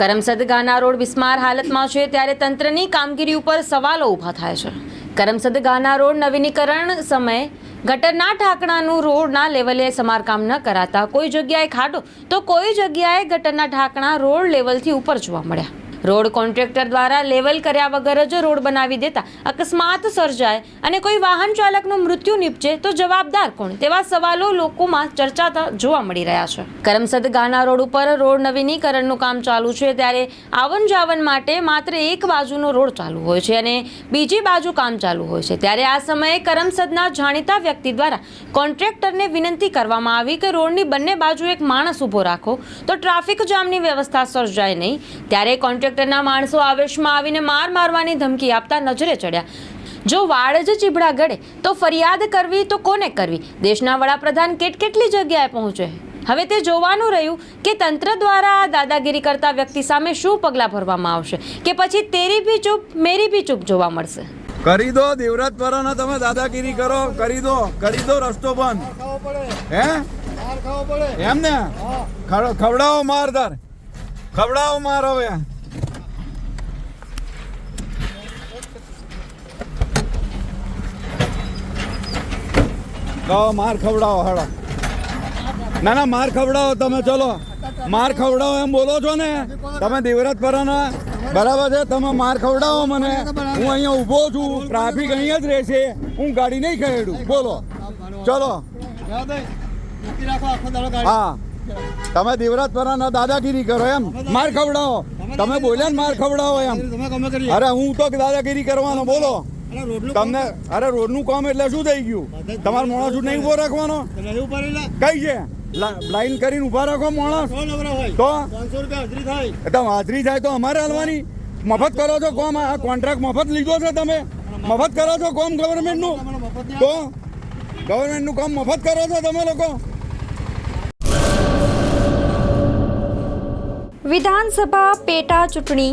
Karamsad Gana road બિસ્માર હાલતમાં છે ત્યારે તંત્રની કામગીરી ઉપર સવાલો ઊભા થાય છે. કરમસદ ગાના રોડ નવીનીકરણ સમયે ગટરના ઢાંકણાનું રોડના લેવલે સમારકામ ન કરાતા કોઈ જગ્યાએ ખાડો, તો કોઈ જગ્યાએ ગટરના ઢાંકણા રોડ લેવલથી ઉપર જોવા મળ્યા. રોડ કોન્ટ્રાક્ટર દ્વારા લેવલ કર્યા વગર જ રોડ બનાવી દેતા અકસ્માત સર્જાય અને કોઈ વાહન ચાલકનું મૃત્યુ નીપજે તો જવાબદાર કોણ? તેવા સવાલો લોકોમાં ચર્ચાતા જોવા મળી રહ્યા છે. કરમસદ ગાના રોડ ઉપર રોડ નવીનીકરણનું કામ ચાલુ છે ત્યારે આવન જાવન માટે માત્ર એક બાજુનો રોડ ચાલુ હોય છે અને બીજી બાજુ કામ ચાલુ હોય છે. ત્યારે આ સમયે કરમસદના જાણીતા વ્યક્તિ દ્વારા કોન્ટ્રાક્ટરને વિનંતી કરવામાં આવી કે રોડની બંને બાજુ એક માણસ ઊભો રાખો તો ટ્રાફિક જામની વ્યવસ્થા સર્જાય નહીં. ત્યારે કોન્ટ્રાક્ટરના માણસો આવેશમાં આવીને માર મારવાની ધમકી આપતા નજરે ચડ્યા. જો વાળ જ ચીબડા ગળે તો ફરિયાદ કરવી તો કોને કરવી? દેશના વડાપ્રધાન કેટ કેટલી જગ્યાએ પહોંચે? હવે તે જોવાનું રહ્યું કે તંત્ર દ્વારા આ દાદાગીરી કરતા વ્યક્તિ સામે શું પગલાં ભરવામાં આવશે કે પછી તેરી બી ચૂપ મેરી બી ચૂપ જોવા મળશે? કરી દો દેવરાજ પરાના તમે દાદાગીરી કરો. કરી દો કરી દો રસ્તો બંધ. હે? એમ ને ખવડાવો માર તાર ખવડાવો માર હવે. કહો, માર ખવડાવો, હાડા. ના ના, માર ખવડાવો તમે, ચલો. માર ખવડાવો એમ બોલો છો ને? તમે દેવરાજ પરાના, બરાબર છે? તમે માર ખવડાવો મને. હું અહીંયા ઊભો છું, ટ્રાફિક અહીંયા જ રહેશે. હું ગાડી નહીં ખેડું. બોલો. ચલો. હા. તમે દેવરાજ પરાના દાદાગીરી કરો એમ. માર ખવડાવો. તમે બોલ્યા ને માર ખવડાવો એમ. અરે, હું તો દાદાગીરી કરવાનો, બોલો. તમને અરે રોડનું કામ એટલે શું થઈ ગયું? તમારે માણસ નહીં ઊભો રાખવાનો? કઈ છે? લાઈન કરીને ઊભા રાખો માણસ તો? હાજરી થાય. તો અમારે હાલવાની. મફત કરો છો કોમ? આ કોન્ટ્રાક્ટ મફત લીધો છે તમે. મફત કરો છો કોમ ગવર્મેન્ટનું તો? ગવર્મેન્ટનું કામ મફત કરો છો તમે લોકો? વિધાનસભા પેટા ચૂંટણી